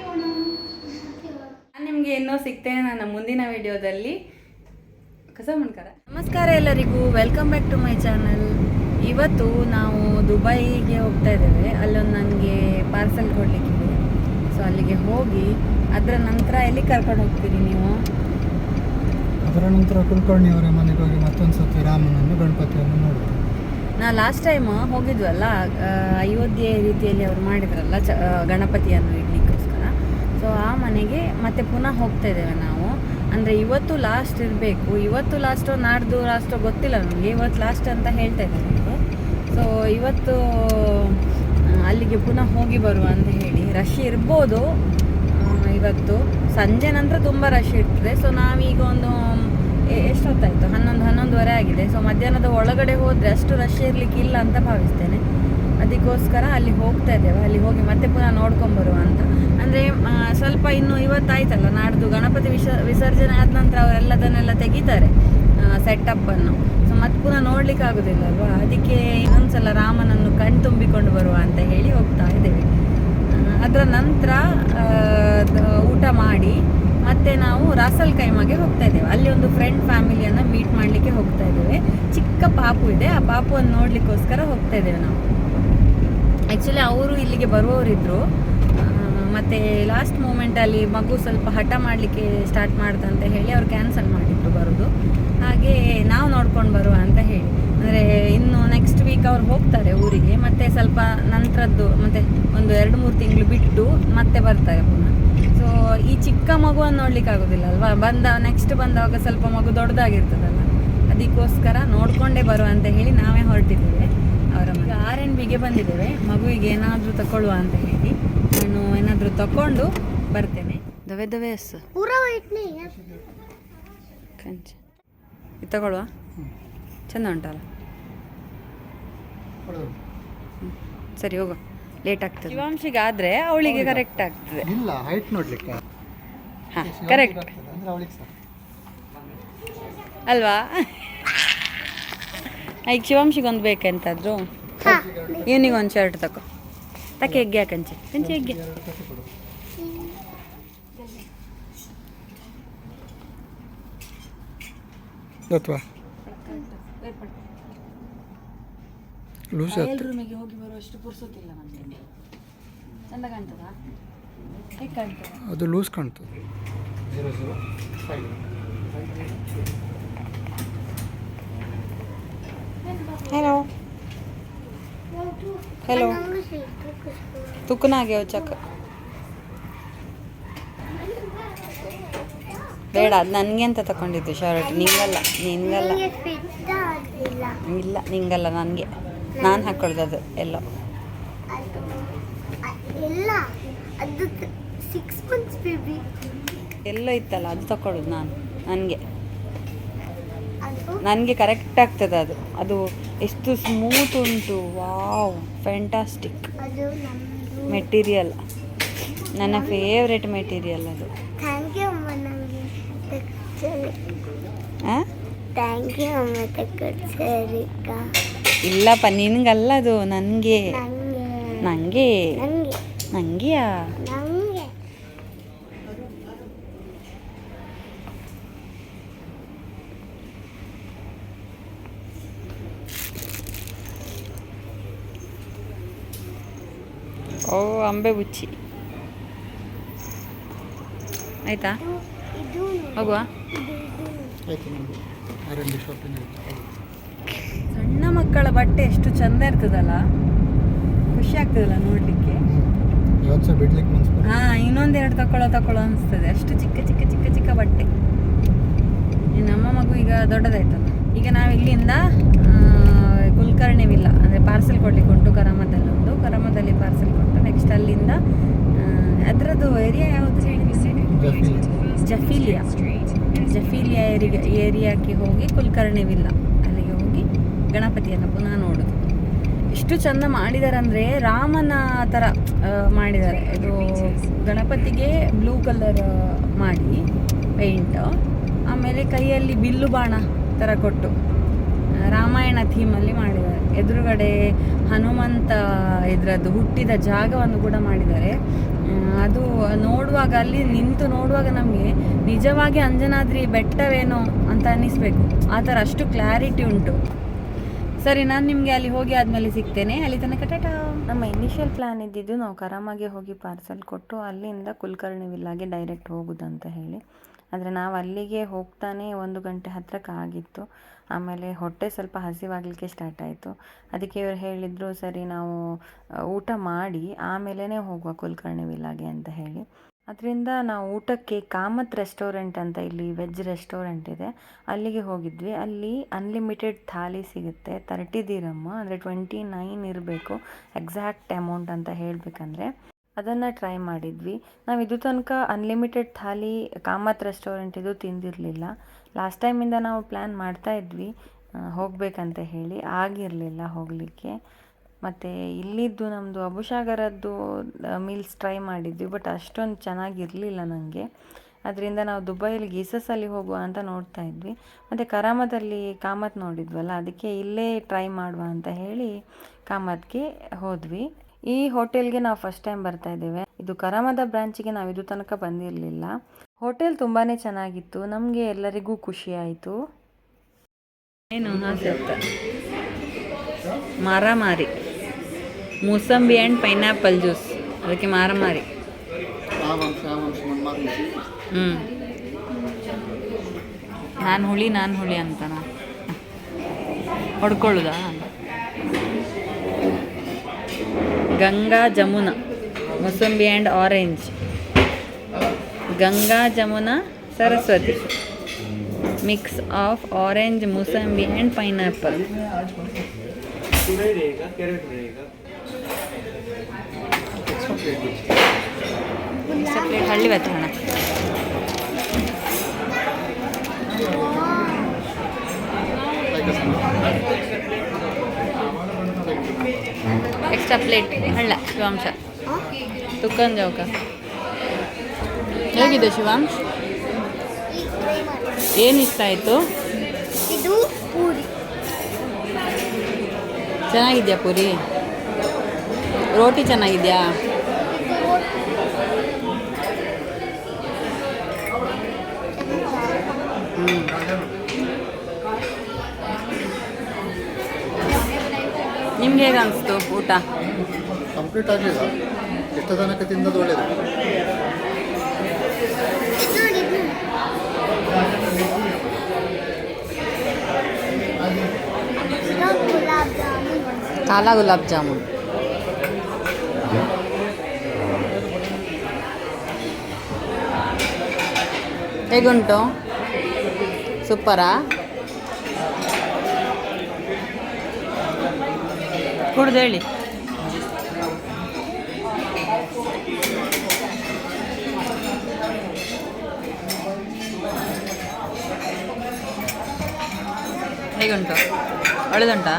ನಾನು ನಿಮಗೆ ಇನ್ನೂ ಸಿಗ್ತೇನೆ ನನ್ನ ಮುಂದಿನ ವಿಡಿಯೋದಲ್ಲಿ. ಕಸ ಮಣ್ಕರ. ನಮಸ್ಕಾರ ಎಲ್ಲರಿಗೂ welcome back to my channel ಇವತ್ತು ನಾವು ದುಬೈಗೆ ಹೋಗ್ತಾ ಇದ್ದೇವೆ. ಅಲ್ಲೊಂದು ನನಗೆ ಪಾರ್ಸಲ್ ಕೊಡಲಿಕ್ಕಿದೆ. ಸೊ ಅಲ್ಲಿಗೆ ಹೋಗಿ ಅದರ ನಂತರ ಎಲ್ಲಿ ಕರ್ಕೊಂಡು ಹೋಗ್ತೀರಿ ನೀವು? ಅದರ ನಂತರ ಕುಲಕರ್ಣಿಯವರ ಮನೆಗೆ ಹೋಗಿ ಮತ್ತೊಂದು ಸತಿ ರಾಮನನ್ನು ಗಣಪತಿಯನ್ನು ನೋಡುವುದು. ನಾ ಲಾಸ್ಟ್ ಟೈಮ್ ಹೋಗಿದ್ವಲ್ಲ ಅಯೋಧ್ಯೆ ರೀತಿಯಲ್ಲಿ ಅವರು ಮಾಡಿದ್ರಲ್ಲ ಚ ಗಣಪತಿಯನ್ನು ಇಡ್ಲಿಕ್ಕೋಸ್ಕರ ಸೊ ಆ ಮನೆಗೆ ಮತ್ತೆ ಪುನಃ ಹೋಗ್ತಾ ಇದ್ದೇವೆ ನಾವು. ಅಂದರೆ ಇವತ್ತು ಲಾಸ್ಟ್ ಇರಬೇಕು. ಇವತ್ತು ಲಾಸ್ಟು ನಾಡ್ದು ಲಾಸ್ಟು ಗೊತ್ತಿಲ್ಲ ನಮಗೆ. ಇವತ್ತು ಲಾಸ್ಟ್ ಅಂತ ಹೇಳ್ತಾ ಇದ್ದಾರೆ ನಮಗೆ. ಸೊ ಇವತ್ತು ಅಲ್ಲಿಗೆ ಪುನಃ ಹೋಗಿ ಬರುವ ಅಂತ ಹೇಳಿ. ರಶ್ ಇರ್ಬೋದು. ಇವತ್ತು. ಸಂಜೆ ನಂತರ ತುಂಬ ರಶ್ ಇರ್ತದೆ. ಸೊ ನಾವೀಗ ಒಂದು ಎಷ್ಟೊತ್ತಾಯಿತು? ಹನ್ನೊಂದು, ಹನ್ನೊಂದುವರೆ ಆಗಿದೆ. ಸೊ ಮಧ್ಯಾಹ್ನದ ಒಳಗಡೆ ಹೋದರೆ ಅಷ್ಟು ರಶ್ ಇರಲಿಕ್ಕೆ ಇಲ್ಲ ಅಂತ ಭಾವಿಸ್ತೇನೆ. ಅದಕ್ಕೋಸ್ಕರ ಅಲ್ಲಿ ಹೋಗ್ತಾ ಇದ್ದೇವೆ. ಅಲ್ಲಿ ಹೋಗಿ ಮತ್ತೆ ಪುನಃ ನೋಡ್ಕೊಂಬರುವ ಅಂತ. ಸ್ವಲ್ಪ ಇನ್ನು ಇವತ್ತಾಯ್ತಲ್ಲ, ನಾಡ್ದು ಗಣಪತಿ ವಿಸ ವಿಸರ್ಜನೆ ಆದ ನಂತರ ಅವರೆಲ್ಲದನ್ನೆಲ್ಲ ತೆಗಿತಾರೆ ಸೆಟಪ್ಪನ್ನು ಸೊ ಮತ್ತೆ ಪುನಃ ನೋಡ್ಲಿಕ್ಕೆ ಆಗೋದಿಲ್ಲ ಅಲ್ವಾ? ಅದಕ್ಕೆ ಇನ್ನೊಂದ್ಸಲ ರಾಮನನ್ನು ಕಣ್ತುಂಬಿಕೊಂಡು ಬರುವ ಅಂತ ಹೇಳಿ ಹೋಗ್ತಾ ಇದ್ದೇವೆ. ಅದರ ನಂತರ ಊಟ ಮಾಡಿ, ಮತ್ತೆ ನಾವು ರಾಸಲ್ ಕೈಮಾಗೆ ಹೋಗ್ತಾ ಇದ್ದೇವೆ. ಅಲ್ಲಿ ಒಂದು ಫ್ರೆಂಡ್ ಫ್ಯಾಮಿಲಿಯನ್ನು ಮೀಟ್ ಮಾಡಲಿಕ್ಕೆ ಹೋಗ್ತಾ ಇದ್ದೇವೆ. ಚಿಕ್ಕ ಪಾಪು ಇದೆ, ಆ ಪಾಪುವನ್ನು ನೋಡಲಿಕ್ಕೋಸ್ಕರ ಹೋಗ್ತಾ ಇದ್ದೇವೆ ನಾವು. ಆ್ಯಕ್ಚುಲಿ ಅವರು ಇಲ್ಲಿಗೆ ಬರುವವರಿದ್ದರು ಮತ್ತು ಲಾಸ್ಟ್ ಮೂಮೆಂಟಲ್ಲಿ ಮಗು ಸ್ವಲ್ಪ ಹಠ ಮಾಡಲಿಕ್ಕೆ ಸ್ಟಾರ್ಟ್ ಮಾಡ್ದಂತ ಹೇಳಿ ಅವ್ರು ಕ್ಯಾನ್ಸಲ್ ಮಾಡಿದ್ರು ಬರೋದು. ಹಾಗೆ ನಾವು ನೋಡ್ಕೊಂಡು ಬರುವ ಅಂತ ಹೇಳಿ. ಅಂದರೆ ಇನ್ನು ನೆಕ್ಸ್ಟ್ ವೀಕ್ ಅವ್ರು ಹೋಗ್ತಾರೆ ಊರಿಗೆ, ಮತ್ತೆ ಸ್ವಲ್ಪ ನಂತರದ್ದು ಮತ್ತೆ ಒಂದು ಎರಡು ಮೂರು ತಿಂಗಳು ಬಿಟ್ಟು ಮತ್ತೆ ಬರ್ತಾರೆ ಪುನಃ. ಸೊ ಈ ಚಿಕ್ಕ ಮಗುವನ್ನು ನೋಡ್ಲಿಕ್ಕೆ ಆಗೋದಿಲ್ಲ ಅಲ್ವಾ? ಬಂದ ನೆಕ್ಸ್ಟ್ ಬಂದಾಗ ಸ್ವಲ್ಪ ಮಗು ದೊಡ್ಡದಾಗಿರ್ತದಲ್ಲ. ಅದಕ್ಕೋಸ್ಕರ ನೋಡಿಕೊಂಡೇ ಬರುವ ಅಂತ ಹೇಳಿ ನಾವೇ ಹೊರಟಿದ್ದೇವೆ. ಅವರ ಮಗ ಆರ್ ಎನ್ ಬಿಗೆ ಬಂದಿದ್ದೇವೆ. ಮಗುವಿಗೆ ಏನಾದರೂ ತಗೊಳ್ಳುವ ಅಂತ ಹೇಳಿ. ಏನಾದರೂ ತಗೊಂಡು ಬರ್ತೇನೆ. ದವೆ ದವೆ ಎಸ್. ಕಂಚ. ಇದು ತಗೊಳ್ಳುವ ಚೆಂದ ಉಂಟಲ್ಲ? ಸರಿ ಹೋಗು. ಲೇಟ್ ಆಗ್ತದೆ. ಶಿವಾಂಶಿಗೆ ಆದರೆ ಅವಳಿಗೆ ಕರೆಕ್ಟ್ ಆಗ್ತದೆ. ಇಲ್ಲ ಹೈಟ್ ನೋಡಲಿಕ್ಕೆ. ಹಾಂ ಕರೆಕ್ಟ್ ಅಲ್ವಾ? ಈಗ ಶಿವಾಂಶಿಗೆ ಒಂದು ಬೇಕೆಂತಾದ್ರು ಇವನಿಗೆ ಒಂದು ಶರ್ಟ್ ತಗೋ ತಕ್ಕೆ ಹೆಗ್ಗೆ ಹಾಕಂಚೆ ಕಂಚೆ ಹೆಗ್ಗೆ ಅಥವಾ ಲೂಸ್ ಆಯ್ತು. ರೂಮಿಗೆ ಹೋಗಿ ಬರುವಷ್ಟು ಪುರ್ಸೊತ್ತಿಲ್ಲ ನಮಗೆ ಚಂದ ಕಾಣ್ತದಾ? ಹೇಗೆ ಕಾಣ್ತದ? ಅದು ಲೂಸ್ ಕಾಣ್ತದೆ. ಹಲೋ ಹಲೋ તુક ના ગયો ಬೇಡ ಅದು ನನಗೆ ಅಂತ ತಗೊಂಡಿದ್ದು ಶರ್ಟ್ ನಿಂಗಲ್ಲ ನಿಂಗಲ್ಲ. ಇಲ್ಲ ನಿಂಗಲ್ಲ ನನಗೆ. ನಾನು ಹಾಕ್ಕೊಳ್ದು ಅದು ಎಲ್ಲೋ. ಎಲ್ಲೋ ಇತ್ತಲ್ಲ ಅದು ತಕೊಳ್ಳೋದು ನಾನು ನನಗೆ. ನನಗೆ ಕರೆಕ್ಟ್ ಆಗ್ತದೆ ಅದು. ಅದು ಎಷ್ಟು ಸ್ಮೂತ್ ಉಂಟು. ವಾವ್ ಫ್ಯಾಂಟಾಸ್ಟಿಕ್ ಮೆಟೀರಿಯಲ್ ನನ್ನ ಫೇವ್ರೆಟ್ ಮೆಟೀರಿಯಲ್ ಅದು. ಇಲ್ಲಪ್ಪ ನಿನಗಲ್ಲ ಅದು ನನಗೆ ನನಗೆ ನನಗೆ ನನಗೆ ನನಗೆಯಾ ನನಗೆ ಉಚ್ಚಿ. ಆಯ್ತಾ? ಹೋಗುವ. ಸಣ್ಣ ಮಕ್ಕಳ ಬಟ್ಟೆ ಎಷ್ಟು ಚಂದ ಇರ್ತದಲ್ಲ? ಖುಷಿ ಆಗ್ತದಲ್ಲ ನೋಡ್ಲಿಕ್ಕೆ. ಹಾ ಇನ್ನೊಂದೆರಡು ತಕೊಳ್ಳೋ ತಕೊಳ್ಳೋ ಅನಿಸ್ತದೆ. ಅಷ್ಟು ಚಿಕ್ಕ ಚಿಕ್ಕ ಚಿಕ್ಕ ಚಿಕ್ಕ ಬಟ್ಟೆ. ನಮ್ಮ ಮಗು ಈಗ ದೊಡ್ಡದಾಯ್ತು ಈಗ ನಾವು ಇಲ್ಲಿಂದ ಕುಲಕರ್ಣಿ ವಿಲ್ಲ ಅಂದರೆ ಪಾರ್ಸೆಲ್ ಕೊಡ್ಲಿಕ್ಕೆ ಉಂಟು ಕರಾಮದಲ್ಲಿ ಒಂದು ಕರಮದಲ್ಲಿ ಪಾರ್ಸೆಲ್ ಕೊಟ್ಟು ನೆಕ್ಸ್ಟ್ ಅಲ್ಲಿಂದ ಅದರದ್ದು ಏರಿಯಾ ಯಾವುದು. ಜಫೀಲಿಯಾ. ಜಫೀಲಿಯಾ ಏರಿಯಾ ಏರಿಯಾಕ್ಕೆ ಹೋಗಿ ಕುಲಕರ್ಣಿ ವಿಲ್ಲ ಅಲ್ಲಿಗೆ ಹೋಗಿ ಗಣಪತಿಯನ್ನು ಪುನಃ ನೋಡೋದು. ಎಷ್ಟು ಚಂದ ಮಾಡಿದ್ದಾರೆ ಅಂದರೆ ರಾಮನ ಥರ ಮಾಡಿದ್ದಾರೆ. ಇದು ಗಣಪತಿಗೆ ಬ್ಲೂ ಕಲರ್ ಮಾಡಿ ಪೇಂಟ್ ಆಮೇಲೆ ಕೈಯಲ್ಲಿ ಬಿಲ್ಲು ಬಾಣ ಥರ ಕೊಟ್ಟು. ರಾಮಾಯಣ ಥೀಮಲ್ಲಿ ಮಾಡಿದ್ದಾರೆ. ಎದುರುಗಡೆ ಹನುಮಂತ ಇದರದ್ದು ಹುಟ್ಟಿದ ಜಾಗವನ್ನು ಕೂಡ ಮಾಡಿದ್ದಾರೆ. ಅದು ನೋಡುವಾಗ ಅಲ್ಲಿ ನಿಂತು ನೋಡುವಾಗ ನಮಗೆ ನಿಜವಾಗಿ ಅಂಜನಾದ್ರಿ ಬೆಟ್ಟವೇನೋ ಅಂತ ಅನ್ನಿಸ್ಬೇಕು. ಆ ಥರ ಅಷ್ಟು ಕ್ಲಾರಿಟಿ ಉಂಟು. ಸರಿ, ನಾನು ನಿಮಗೆ ಅಲ್ಲಿ ಹೋಗಿ ಆದಮೇಲೆ ಸಿಗ್ತೇನೆ. ಅಲ್ಲಿ ತನಕ ಟಾಟಾ. ನಮ್ಮ ಇನಿಷಿಯಲ್ ಪ್ಲ್ಯಾನ್ ಇದ್ದಿದ್ದು ನಾವು ಕರಾಮಾಗೆ ಹೋಗಿ ಪಾರ್ಸೆಲ್ ಕೊಟ್ಟು ಅಲ್ಲಿಂದ ಕುಲಕರ್ಣಿ ವಿಲ್ಲಾಗೆ ಡೈರೆಕ್ಟ್ ಹೋಗುದಂತ ಹೇಳಿ. ಆದರೆ ನಾವು ಅಲ್ಲಿಗೆ ಹೋಗ್ತಾನೆ ಒಂದು ಗಂಟೆ ಹತ್ತಿರಕ್ಕೆ ಆಗಿತ್ತು. ಆಮೇಲೆ ಹೊಟ್ಟೆ ಸ್ವಲ್ಪ ಹಸಿವಾಗಲಿಕ್ಕೆ ಸ್ಟಾರ್ಟ್ ಆಯಿತು. ಅದಕ್ಕೆ ಇವರು ಹೇಳಿದರು, ಸರಿ ನಾವು ಊಟ ಮಾಡಿ ಆಮೇಲೆ ಹೋಗುವ ಕುಲಕರ್ಣಿ ವಿಲ್ಲಾಗೆ ಅಂತ ಹೇಳಿ. ಅದರಿಂದ ನಾವು ಊಟಕ್ಕೆ ಕಾಮತ್ ರೆಸ್ಟೋರೆಂಟ್ ಅಂತ ಇಲ್ಲಿ ವೆಜ್ ರೆಸ್ಟೋರೆಂಟ್ ಇದೆ. ಅಲ್ಲಿಗೆ ಹೋಗಿದ್ವಿ. ಅಲ್ಲಿ ಅನ್ಲಿಮಿಟೆಡ್ ಥಾಲಿ ಸಿಗುತ್ತೆ. ತರ್ಟಿ ದಿರಮ್ಮ, ಅಂದರೆ ಟ್ವೆಂಟಿ ನೈನ್ ಇರಬೇಕು. ಎಕ್ಸಾಕ್ಟ್ ಅಮೌಂಟ್ ಅಂತ ಹೇಳಬೇಕಂದ್ರೆ ಅದನ್ನು ಟ್ರೈ ಮಾಡಿದ್ವಿ. ನಾವು ಇದು ತನಕ ಅನ್ಲಿಮಿಟೆಡ್ ಥಾಲಿ ಕಾಮತ್ ರೆಸ್ಟೋರೆಂಟ್ ಇದು ತಿಂದಿರಲಿಲ್ಲ. ಲಾಸ್ಟ್ ಟೈಮಿಂದ ನಾವು ಪ್ಲ್ಯಾನ್ ಮಾಡ್ತಾ ಇದ್ವಿ ಹೋಗಬೇಕಂತ ಹೇಳಿ. ಆಗಿರಲಿಲ್ಲ ಹೋಗಲಿಕ್ಕೆ. ಮತ್ತು ಇಲ್ಲಿದ್ದು ನಮ್ಮದು ಅಬುಸಾಗರದ್ದು ಮೀಲ್ಸ್ ಟ್ರೈ ಮಾಡಿದ್ವಿ ಬಟ್ ಅಷ್ಟೊಂದು ಚೆನ್ನಾಗಿರಲಿಲ್ಲ ನನಗೆ ಅದರಿಂದ ನಾವು ದುಬೈಯಲ್ಲಿ ಗೀಸಸಲ್ಲಿ ಹೋಗುವ ಅಂತ ನೋಡ್ತಾ ಇದ್ವಿ. ಮತ್ತು ಕರಾಮದಲ್ಲಿ ಕಾಮತ್ ನೋಡಿದ್ವಲ್ಲ, ಅದಕ್ಕೆ ಇಲ್ಲೇ ಟ್ರೈ ಮಾಡುವ ಅಂತ ಹೇಳಿ ಕಾಮತ್ಗೆ ಹೋದ್ವಿ. ಈ ಹೋಟೆಲ್ಗೆ ನಾವು ಫಸ್ಟ್ ಟೈಮ್ ಬರ್ತಾ ಇದ್ದೇವೆ. ಇದು ಕರಾಮದ ಬ್ರಾಂಚಿಗೆ ನಾವು ಇದು ತನಕ ಬಂದಿರಲಿಲ್ಲ. ಹೋಟೆಲ್ ತುಂಬಾ ಚೆನ್ನಾಗಿತ್ತು, ನಮಗೆ ಎಲ್ಲರಿಗೂ ಖುಷಿ ಆಯಿತು. ಏನು? ಮಾರಾಮಾರಿ. ಮೂಸಂಬಿ ಆ್ಯಂಡ್ ಪೈನಾಪಲ್ ಜ್ಯೂಸ್ ಅದಕ್ಕೆ ಮಾರಾಮಾರಿ. ಹ್ಞೂ ನಾನು ಹುಳಿ ನಾನು ಹುಳಿ ಅಂತನ? ಹೊಡ್ಕೊಳ್ಳುದಾ? Ganga Jamuna, mosambi and orange Ganga Jamuna Saraswati. Mix of orange mosambi and pineapple plate ಹಳ್ಳಿ ಬತ್ತೋಣ ಎಕ್ಸ್ಟ್ರಾ ಪ್ಲೇಟ್ ಹಳ್ಳ ಶಿವಾಂಶ ತುಕ್ಕನ್ ಜೌಕ. ಹೇಗಿದೆ ಶಿವಾಂಶ್ ಏನಿಷ್ಟ ಏನು ಇಷ್ಟ ಆಯಿತು? ಇದು ಪೂರಿ. ಚೆನ್ನಾಗಿದ್ಯಾ ಪೂರಿ? ರೋಟಿ ಚೆನ್ನಾಗಿದೆಯಾ. ನಿಮ್ಗೆ ಹೇಗೆ ಅನಿಸ್ತು ಊಟ? ಕಂಪ್ಲೀಟ್ ಆಗಲಿಲ್ಲ ಎಷ್ಟು ತನಕ ತಿಂದದ್ದು ನೋಡಿ, ಇದು ನೋಡಿ. ಇದು ಗುಲಾಬ್ ಜಾಮೂನ್ ಕಾಲಾ ಗುಲಾಬ್ ಜಾಮೂನ್ ಹೇಗುಂಟು ಸೂಪರಾ ಕುಡ್ದು ಹೇಳಿ ಹೇಗುಂಟು ಒಳ್ಳೆದುಂಟಾ?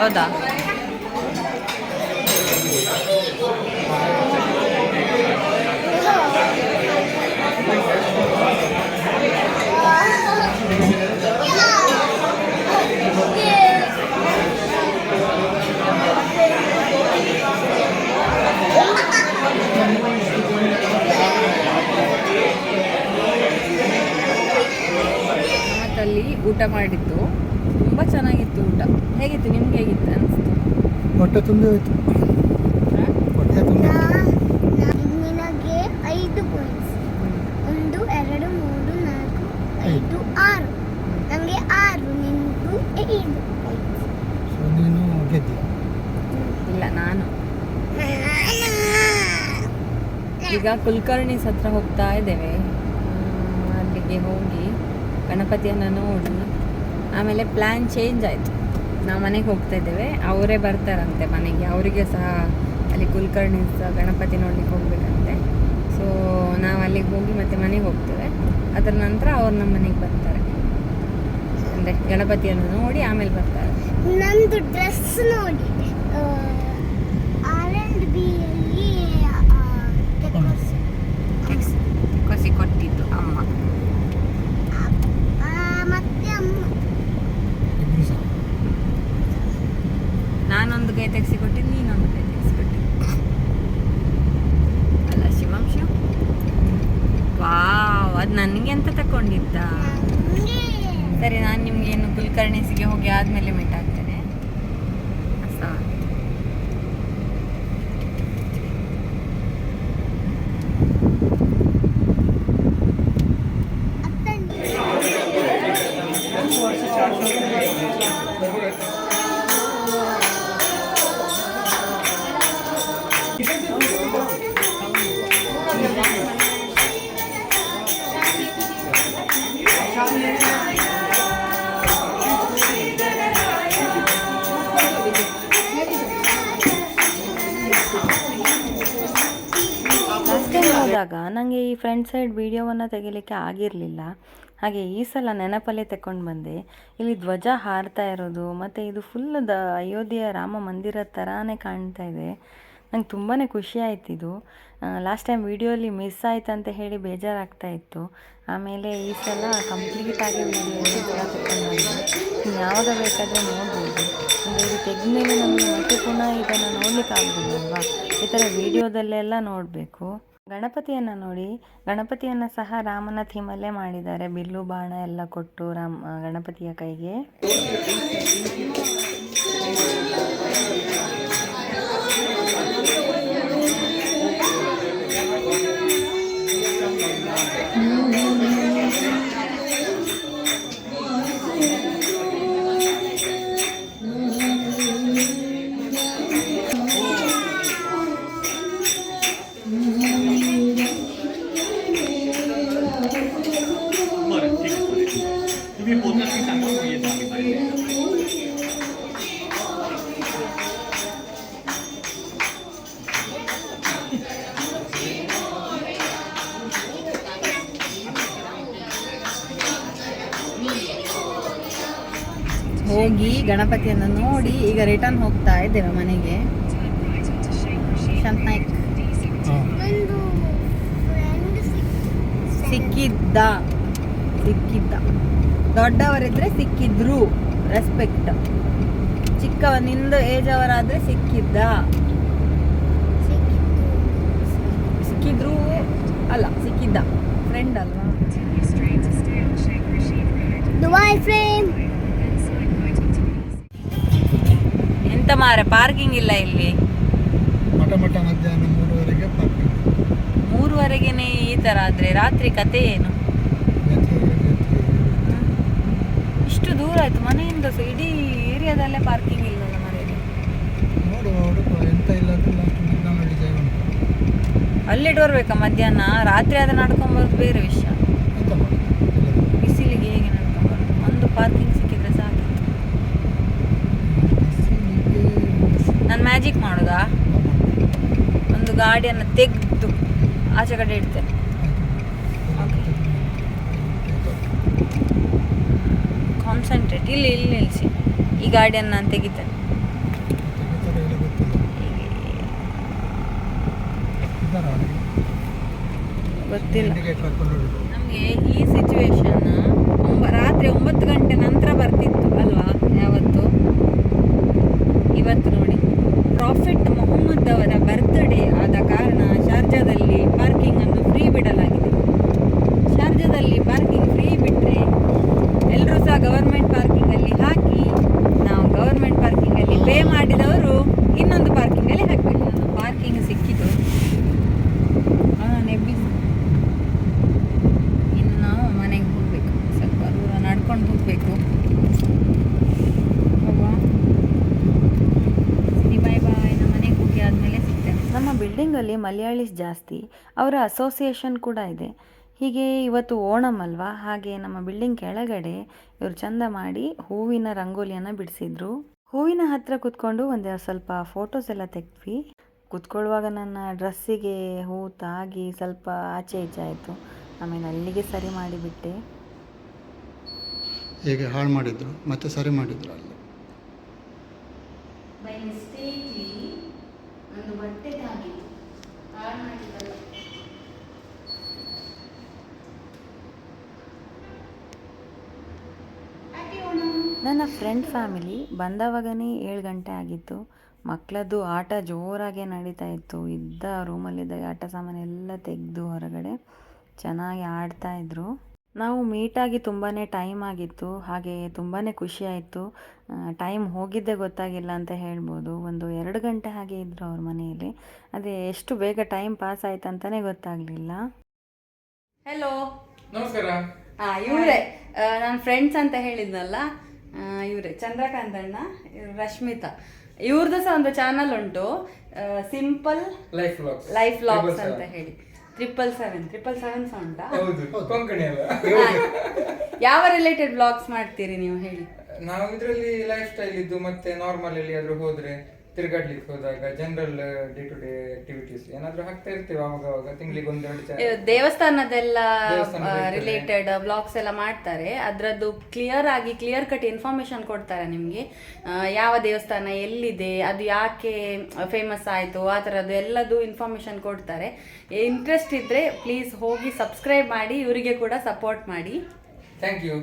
ಹೌದಾ? ಊಟ ಮಾಡಿದ್ದು. ತುಂಬ ಚೆನ್ನಾಗಿತ್ತು ಊಟ. ಹೇಗಿತ್ತು? ನಿಮ್ಗೆ ಹೇಗಿತ್ತು ಅನಿಸ್ತು? ಹೊಟ್ಟೆ ತುಂಬಿ ಹೋಯ್ತು. ಹೊಟ್ಟೆ ತುಂಬಿ ನಿಮಗೆ ಐದು ಪಾಯಿಂಟ್ಸ್ ಒಂದು ಎರಡು ಮೂರು ನಾಲ್ಕು ಐದು ಆರು. ನನಗೆ ಆರು ನಿಮ್ಮದು ಐದು ಸೊ ನೀನು ಗೆದ್ದಿ. ಇಲ್ಲ ನಾನು. ಈಗ ಕುಲಕರ್ಣಿ ಹತ್ರ ಹೋಗ್ತಾ ಇದ್ದೇವೆ. ಅಲ್ಲಿಗೆ ಹೋಗಿ. ಗಣಪತಿಯನ್ನು ನೋಡಿ ಆಮೇಲೆ ಪ್ಲ್ಯಾನ್ ಚೇಂಜ್ ಆಯಿತು. ನಾವು ಮನೆಗೆ ಹೋಗ್ತಾ ಇದ್ದೇವೆ. ಅವರೇ ಬರ್ತಾರಂತೆ ಮನೆಗೆ. ಅವರಿಗೆ ಸಹ ಅಲ್ಲಿ ಕುಲಕರ್ಣಿಸ್ ಗಣಪತಿ ನೋಡ್ಲಿಕ್ಕೆ ಹೋಗ್ಬೇಕಂತೆ. ಸೊ ನಾವು ಅಲ್ಲಿಗೆ ಹೋಗಿ ಮತ್ತೆ ಮನೆಗೆ ಹೋಗ್ತೇವೆ. ಅದರ ನಂತರ ಅವ್ರು ನಮ್ಮ ಮನೆಗೆ ಬರ್ತಾರೆ. ಅಂದರೆ ಗಣಪತಿಯನ್ನು ನೋಡಿ ಆಮೇಲೆ ಬರ್ತಾರೆ. ನಂದು ಡ್ರೆಸ್ ನೋಡಿ ಆರ್ ಆ್ಯಂಡ್ ಬಿಯಲ್ಲಿ ಕಸಿ ಕೊಟ್ಟಿದ್ದು ಅಮ್ಮ ಮತ್ತೆ ಅಮ್ಮ ಇಬ್ಬರು ಸಹ ನಾನೊಂದು ಕೈ ತೆಗೆಸಿ ಕೊಟ್ಟಿದ್ದು ನೀನೊಂದು ಕೈ ತೆಗೆಸಿ ಕೊಟ್ಟಿದ್ದು ನನಗೆ ಅಂತ ತಕೊಂಡಿದ್ದ ನಂಗೆ ಸರಿ ನಾನು ನಿಮ್ಗೆ ಏನು ಕುಲಕರ್ಣಿಸಿಗೆ ಹೋಗಿ ಆದ್ಮೇಲೆ ಮೀಟ್ ನನಗೆ ಈ ಫ್ರಂಟ್ ಸೈಡ್ ವೀಡಿಯೋವನ್ನು ತೆಗಿಲಿಕ್ಕೆ ಆಗಿರಲಿಲ್ಲ. ಹಾಗೆ ಈ ಸಲ ನೆನಪಲ್ಲೇ ತಗೊಂಡು ಬಂದೆ. ಇಲ್ಲಿ ಧ್ವಜ ಹಾರ್ತಾ ಇರೋದು, ಮತ್ತು ಇದು ಫುಲ್ ದ ಅಯೋಧ್ಯೆಯ ರಾಮ ಮಂದಿರ ಥರಾನೇ ಕಾಣ್ತಾ ಇದೆ. ನಂಗೆ ತುಂಬಾ ಖುಷಿ ಆಯ್ತು ಇದು. ಲಾಸ್ಟ್ ಟೈಮ್ ವೀಡಿಯೋಲಿ ಮಿಸ್ ಆಯ್ತು ಅಂತ ಹೇಳಿ ಬೇಜಾರಾಗ್ತಾ ಇತ್ತು. ಆಮೇಲೆ ಈ ಸಲ ಕಂಪ್ಲೀಟಾಗಿ ಆಗಿ ನೀವು ಯಾವಾಗ ಬೇಕಾದರೆ ನೋಡ್ಬೋದು. ಇದು ತೆಗೆದ್ಮೇಲೆ ನಮಗೆ ಮತ್ತೆ ಪುನಃ ಇದನ್ನು ನೋಡ್ಲಿಕ್ಕೆ ಆಗೋದಿಲ್ಲಲ್ವಾ ಈ ಥರ ವಿಡಿಯೋದಲ್ಲೆಲ್ಲ ನೋಡಬೇಕು. ಗಣಪತಿಯನ್ನು ನೋಡಿ ಗಣಪತಿಯನ್ನು ಸಹ ರಾಮನ ಥೀಮಲ್ಲೇ ಮಾಡಿದ್ದಾರೆ. ಬಿಲ್ಲು ಬಾಣ ಎಲ್ಲ ಕೊಟ್ಟು ರಾಮ ಗಣಪತಿಯ ಕೈಗೆ. ಹೋಗಿ ಗಣಪತಿಯನ್ನು ನೋಡಿ ಈಗ ರಿಟರ್ನ್ ಹೋಗ್ತಾ ಇದ್ದೇವೆ ಮನೆಗೆ. ನಾಯ್ಕ್. ಸಿಕ್ಕಿದ್ದ. ಸಿಕ್ಕಿದ್ದ. ದೊಡ್ಡವರಿದ್ರೆ ಸಿಕ್ಕಿದ್ರು. ರೆಸ್ಪೆಕ್ಟ್ ಚಿಕ್ಕವ ನಿಂದು ಏಜ್ ಅವರಾದ್ರೆ ಸಿಕ್ಕಿದ್ದ. ಸಿಕ್ಕಿದ್ರು ಅಲ್ಲ ಸಿಕ್ಕಿದ್ದ. ಫ್ರೆಂಡ್ ಅಲ್ವಾ? ಎಂತ ಮಾರೆ ಪಾರ್ಕಿಂಗ್ ಇಲ್ಲ ಇಲ್ಲಿ. ಮೂರುವರೆಗೆ ಮೂರುವರೆಗೆನೆ ಈ ತರ ಆದ್ರೆ ರಾತ್ರಿ ಕತೆ ಏನು? ಆಯ್ತು ಮನೆಯಿಂದ ಸಹ ಇಡೀ ಏರಿಯಾದಲ್ಲೇ ಪಾರ್ಕಿಂಗ್ ಇಲ್ಲ ಮನೆಯಲ್ಲಿ. ನೋಡುವ ಹುಡುಕುವ. ಎಂತ ಇಲ್ಲದಿಲ್ಲ ನಮ್ಮ ಡಿಸೈನ್ ಉಂಟು? ಅಲ್ಲಿಟ್ಟು ಬರ್ಬೇಕಾ ಮಧ್ಯಾಹ್ನ? ರಾತ್ರಿ ಆದ್ರೆ ನಡ್ಕೊಂಬರೋದು ಬೇರೆ ವಿಷಯ. ಎಂತ ಮಾಡೋದು? ಇಲ್ಲದಿಲ್ಲ. ಬಿಸಿಲಿಗೆ ಹೇಗೆ ನಡ್ಕೊಂಬರೋದು? ಒಂದು ಪಾರ್ಕಿಂಗ್ ಸಿಕ್ಕಿದ್ರೆ ಸಾಕು. ಬಿಸಿಲಿಗೆ ನಾನು ಮ್ಯಾಜಿಕ್ ಮಾಡೋದಾ? ಒಂದು ಗಾಡಿಯನ್ನು ತೆಗೆದು ಆಚೆ ಕಡೆ ಇಡ್ತೇನೆ. ಕಾನ್ಸಂಟ್ರೇಟ್ ಇಲ್ಲಿ ಇಲ್ಲಿ ನಿಲ್ಲಿಸಿ ಈ ಗಾಡಿಯನ್ನು ನಾನು ತೆಗಿತೇನೆ. ಗೊತ್ತಿಲ್ಲ. ನಮಗೆ ಈ ಸಿಚುವೇಶನ್ ರಾತ್ರಿ ಒಂಬತ್ತು ಗಂಟೆ ನಂತರ ಬರ್ತಿತ್ತು ಅಲ್ವಾ ಯಾವತ್ತು? ಇವತ್ತು ನೋಡಿ. ಪ್ರಾಫಿಟ್ ಮೊಹಮ್ಮದ್ ಅವರ ಬರ್ತ್ಡೇ ಆದ ಕಾರಣ ಶಾರ್ಜಾದಲ್ಲಿ ಪಾರ್ಕಿಂಗ್ ಅನ್ನು ಫ್ರೀ ಬಿಡಲಾಗಿದೆ. ಶಾರ್ಜಾದಲ್ಲಿ ಪಾರ್ಕಿಂಗ್ ಫ್ರೀ ಬಿಟ್ಟರೆ ಎಲ್ಲರೂ ಸಹ ಗವರ್ಮೆಂಟ್ ಪಾರ್ಕಿಂಗಲ್ಲಿ ಹಾಕಿ, ನಾವು ಗವರ್ಮೆಂಟ್ ಪಾರ್ಕಿಂಗಲ್ಲಿ ಪೇ ಮಾಡಿದವರು ಇನ್ನೊಂದು ಪಾರ್ಕಿಂಗಲ್ಲಿ ಹಾಕಬೇಕು. ಪಾರ್ಕಿಂಗ್ ಸಿಕ್ಕಿತು. ಹಾಂ, ನೆಬ್ಬಿಸಿ. ಇನ್ನು ನಾವು ಮನೆಗೆ ಹೋಗಬೇಕು. ಸ್ವಲ್ಪ ದೂರ ನಡ್ಕೊಂಡು ಹೋಗಬೇಕು. ನಮ್ಮ ಬಿಲ್ಡಿಂಗಲ್ಲಿ ಮಲಯಾಳೀಸ್ ಜಾಸ್ತಿ. ಅವರ ಅಸೋಸಿಯೇಷನ್ ಕೂಡ ಇದೆ. ಹೀಗೆ ಇವತ್ತು ಓಣಂ ಅಲ್ವಾ? ಹಾಗೆ ನಮ್ಮ ಬಿಲ್ಡಿಂಗ್ ಕೆಳಗಡೆ ಇವರು ಚಂದ ಮಾಡಿ ಹೂವಿನ ರಂಗೋಲಿಯನ್ನು ಬಿಡಿಸಿದ್ರು. ಹೂವಿನ ಹತ್ರ ಕುತ್ಕೊಂಡು ಒಂದು ಸ್ವಲ್ಪ ಫೋಟೋಸ್ ಎಲ್ಲ ತೆಗ್ದ್ವಿ. ಕುತ್ಕೊಳ್ಳುವಾಗ ನನ್ನ ಡ್ರೆಸ್ಸಿಗೆ ಹೂ ತಾಗಿ ಸ್ವಲ್ಪ ಆಚೆ ಈಚೆ ಆಯಿತು. ಆಮೇಲೆ ಅಲ್ಲಿಗೆ ಸರಿ ಮಾಡಿಬಿಟ್ಟೆ. ಹೇಗೆ ಹಾಳು ಮಾಡಿದ್ರು? ಮತ್ತೆ ಸರಿ ಮಾಡಿದ್ರು ಅಲ್ಲಿ? ಬೈ ಮಿಸ್ಟೇಕ್ಲಿ ಒಂದು ಬಟ್ಟೆ ತಾಗಿತ್ತು ಹಾಳು ಮಾಡಿದ್ದಲ್ಲ. ನನ್ನ ಫ್ರೆಂಡ್ ಫ್ಯಾಮಿಲಿ ಬಂದವಾಗನೇ ಏಳು ಗಂಟೆ ಆಗಿತ್ತು. ಮಕ್ಕಳದ್ದು ಆಟ ಜೋರಾಗೆ ನಡೀತಾ ಇತ್ತು. ಇದ್ದ ರೂಮಲ್ಲಿದ್ದ ಆಟ ಸಾಮಾನೆಲ್ಲ ತೆಗೆದು ಹೊರಗಡೆ ಚೆನ್ನಾಗಿ ಆಡ್ತಾ ಇದ್ರು. ನಾವು ಮೀಟಾಗಿ ತುಂಬಾ ಟೈಮ್ ಆಗಿತ್ತು. ಹಾಗೆ ತುಂಬಾ ಖುಷಿ ಆಯಿತು. ಟೈಮ್ ಹೋಗಿದ್ದೇ ಗೊತ್ತಾಗಿಲ್ಲ ಅಂತ ಹೇಳ್ಬೋದು. ಒಂದು ಎರಡು ಗಂಟೆ ಹಾಗೆ ಇದ್ದರು ಅವ್ರ ಮನೆಯಲ್ಲಿ. ಅದೇ ಎಷ್ಟು ಬೇಗ ಟೈಮ್ ಪಾಸ್ ಆಯ್ತು ಅಂತಲೇ ಗೊತ್ತಾಗಲಿಲ್ಲ. ಹೆಲೋ ನಮಸ್ಕಾರ. ಹಾಂ ಇವರೇ ನಾನು ಫ್ರೆಂಡ್ಸ್ ಅಂತ ಹೇಳಿದ್ನಲ್ಲ? ಇವರೇ ಚಂದ್ರಕಾಂತ್ ಅಣ್ಣ ಇವ್ರು ರಶ್ಮಿತಾ. ಇವ್ರದ್ದು ಸಹ ಒಂದು ಚಾನಲ್ ಉಂಟು. Simple life vlogs life logs ಅಂತ ಹೇಳಿ. ಟ್ರಿಪಲ್ ಸೆವೆನ್ ಟ್ರಿಪಲ್ ಸೆವೆನ್ ಸಹ ಉಂಟಾ. ಯಾವ ರಿಲೇಟೆಡ್ ಬ್ಲಾಗ್ಸ್ ಮಾಡ್ತೀರಿ ನೀವು ಹೇಳಿ? ನಾವು ಇದರಲ್ಲಿ ಲೈಫ್ ಸ್ಟೈಲ್ ಇದ್ದು ಮತ್ತೆ ನಾರ್ಮಲ್ ಎಲ್ಲಿಯಾದ್ರೂ ಹೋದ್ರೆ ತಿರ್ಗಾಡ್ಲಿಕ್ಕೆ ಹೋದಾಗ general day to day activities ಏನಾದ್ರೂ ಹಾಕ್ತಾ ಇರ್ತೀವಿ ಅವಾಗ ಅವಾಗ ತಿಂಗಳಿಗೆ ಒಂದೆರಡು ದೇವಸ್ಥಾನದೆಲ್ಲ ರಿಲೇಟೆಡ್ ಬ್ಲಾಗ್ಸ್ ಎಲ್ಲ ಮಾಡ್ತಾರೆ. ಅದರದ್ದು ಕ್ಲಿಯರ್ ಆಗಿ ಕ್ಲಿಯರ್ ಕಟ್ ಇನ್ಫಾರ್ಮೇಶನ್ ಕೊಡ್ತಾರೆ ನಿಮಗೆ. ಯಾವ ದೇವಸ್ಥಾನ ಎಲ್ಲಿದೆ ಅದು ಯಾಕೆ ಫೇಮಸ್ ಆಯಿತು ಆ ಥರದ್ದು ಎಲ್ಲದು ಇನ್ಫಾರ್ಮೇಶನ್ ಕೊಡ್ತಾರೆ. ಇಂಟ್ರೆಸ್ಟ್ ಇದ್ದರೆ ಪ್ಲೀಸ್ ಹೋಗಿ ಸಬ್ಸ್ಕ್ರೈಬ್ ಮಾಡಿ ಇವರಿಗೆ ಕೂಡ ಸಪೋರ್ಟ್ ಮಾಡಿ. ಥ್ಯಾಂಕ್ ಯು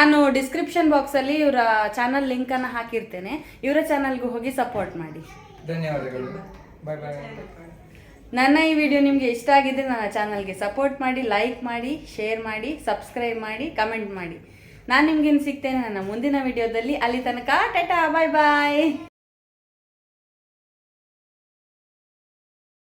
ನಾನು ಡಿಸ್ಕ್ರಿಪ್ಷನ್ ಬಾಕ್ಸಲ್ಲಿ ಇವರ ಚಾನಲ್ ಲಿಂಕನ್ನು ಹಾಕಿರ್ತೇನೆ. ಇವರ ಚಾನಲ್ಗೂ ಹೋಗಿ ಸಪೋರ್ಟ್ ಮಾಡಿ. ಧನ್ಯವಾದಗಳು. ಬಾಯ್ ಬಾಯ್ ನನ್ನ ಈ ವಿಡಿಯೋ ನಿಮಗೆ ಇಷ್ಟ ಆಗಿದ್ರೆ ನನ್ನ ಚಾನಲ್ಗೆ ಸಪೋರ್ಟ್ ಮಾಡಿ ಲೈಕ್ ಮಾಡಿ ಶೇರ್ ಮಾಡಿ ಸಬ್ಸ್ಕ್ರೈಬ್ ಮಾಡಿ ಕಮೆಂಟ್ ಮಾಡಿ. ನಾನು ನಿಮ್ಗೇನು ಸಿಗ್ತೇನೆ ನನ್ನ ಮುಂದಿನ ವಿಡಿಯೋದಲ್ಲಿ ಅಲ್ಲಿ ತನಕ ಟಾಟಾ ಬಾಯ್ ಬಾಯ್